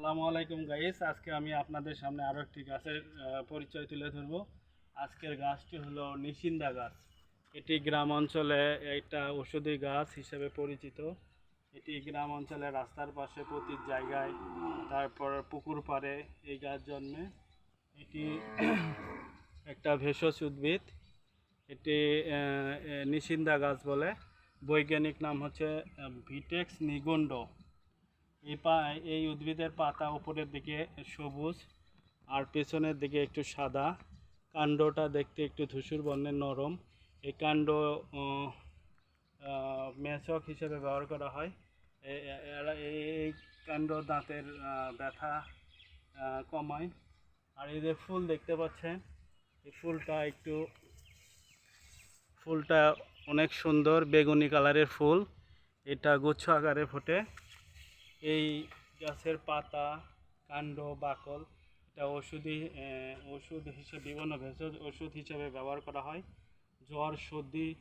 আসসালামু আলাইকুম গাইস, আজকে আমি আপনাদের সামনে আরও একটি গাছের পরিচয় তুলে ধরব। আজকের গাছটি হলো নিশিন্দা গাছ। এটি গ্রাম অঞ্চলে একটা ঔষধি গাছ হিসেবে পরিচিত। এটি গ্রাম অঞ্চলে রাস্তার পাশে প্রতি জায়গায়, তারপর পুকুর পাড়ে এই গাছ জন্মে। এটি একটা ভেষজ উদ্ভিদ। এটি নিশিন্দা গাছ বলে। বৈজ্ঞানিক নাম হচ্ছে ভিটেক্স নিগন্ড। এই পা, এই উদ্ভিদের পাতা উপরের দিকে সবুজ আর পেছনের দিকে একটু সাদা। কাণ্ডটা দেখতে একটু ধূসর বর্ণের নরম। এই কাণ্ড মেচক হিসেবে ব্যবহার করা হয়। এই কাণ্ড দাঁতের ব্যথা কমায়। আর এই যে ফুল দেখতে পাচ্ছেন, এই ফুলটা একটু, ফুলটা অনেক সুন্দর, বেগুনি কালারের ফুল। এটা গুচ্ছ আকারে ফোটে। এই গাছের পাতা, কাণ্ড, বাকল, এটা ওষুধি ওষুধ হিসেবে বিভিন্ন ভেষজ ওষুধ হিসেবে ব্যবহার করা হয়। জ্বর, সর্দি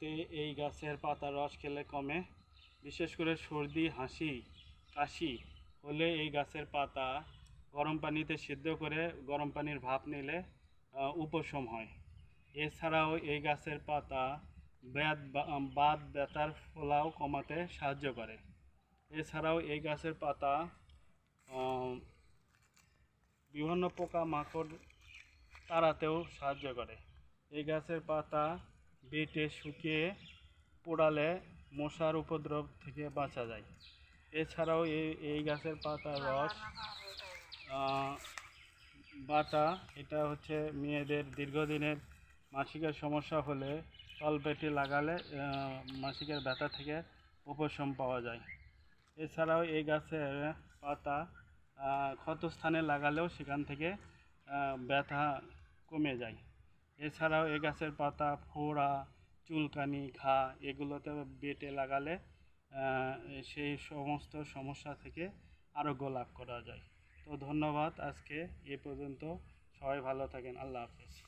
তে এই গাছের পাতার রস খেলে কমে। বিশেষ করে সর্দি, হাসি, কাশি হলে এই গাছের পাতা গরম পানিতে সিদ্ধ করে গরম পানির ভাপ নিলে উপশম হয়। এছাড়াও এই গাছের পাতা ব্যাদ বা- বাত ব্যথার ফোলাও কমাতে সাহায্য করে। এছাড়াও এই গাছের পাতা বিভিন্ন পোকা মাকড় তাড়াতেও সাহায্য করে। এই গাছের পাতা বেটে, শুকিয়ে পোড়ালে মশার উপদ্রব থেকে বাঁচা যায়। এছাড়াও এই এই গাছের পাতার রস বাটা, এটা হচ্ছে মেয়েদের দীর্ঘদিনের মাসিকের সমস্যা হলে তলপেটে লাগালে মাসিকের ব্যথা থেকে উপশম পাওয়া যায়। এছাড়াও এই গাছের পাতা ক্ষতস্থানে লাগালেও সেখান থেকে ব্যথা কমে যায়। এছাড়াও এ গাছের পাতা, ফোড়া, চুলকানি, ঘা, এগুলোতে বেটে লাগালে সেই সমস্ত সমস্যা থেকে আরোগ্য লাভ করা যায়। তো ধন্যবাদ আজকে, এ পর্যন্ত। সবাই ভালো থাকেন। আল্লাহ হাফেজ।